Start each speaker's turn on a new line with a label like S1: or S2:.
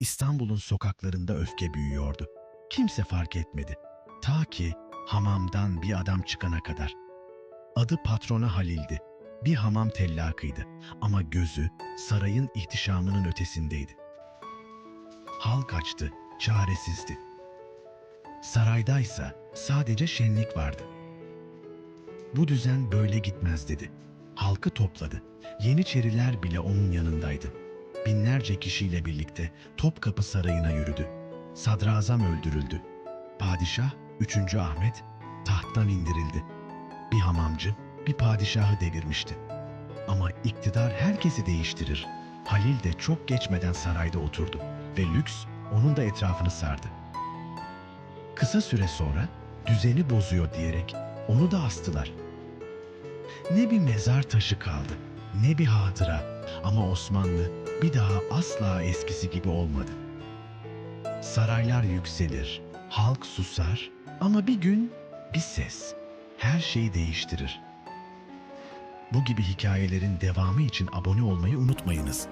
S1: İstanbul'un sokaklarında öfke büyüyordu. Kimse fark etmedi. Ta ki hamamdan bir adam çıkana kadar. Adı patrona Halil'di. Bir hamam tellakıydı ama gözü sarayın ihtişamının ötesindeydi. Halk açtı, çaresizdi. Saraydaysa sadece şenlik vardı. Bu düzen böyle gitmez dedi. Halkı topladı. Yeniçeriler bile onun yanındaydı. Binlerce kişiyle birlikte Topkapı Sarayı'na yürüdü. Sadrazam öldürüldü. Padişah 3. Ahmet tahttan indirildi. Bir hamamcı bir padişahı devirmişti. Ama iktidar herkesi değiştirir. Halil de çok geçmeden sarayda oturdu ve lüks onun da etrafını sardı. Kısa süre sonra düzeni bozuyor diyerek onu da astılar. Ne bir mezar taşı kaldı, ne bir hatıra ama Osmanlı bir daha asla eskisi gibi olmadı. Saraylar yükselir, halk susar ama bir gün bir ses her şeyi değiştirir. Bu gibi hikayelerin devamı için abone olmayı unutmayınız.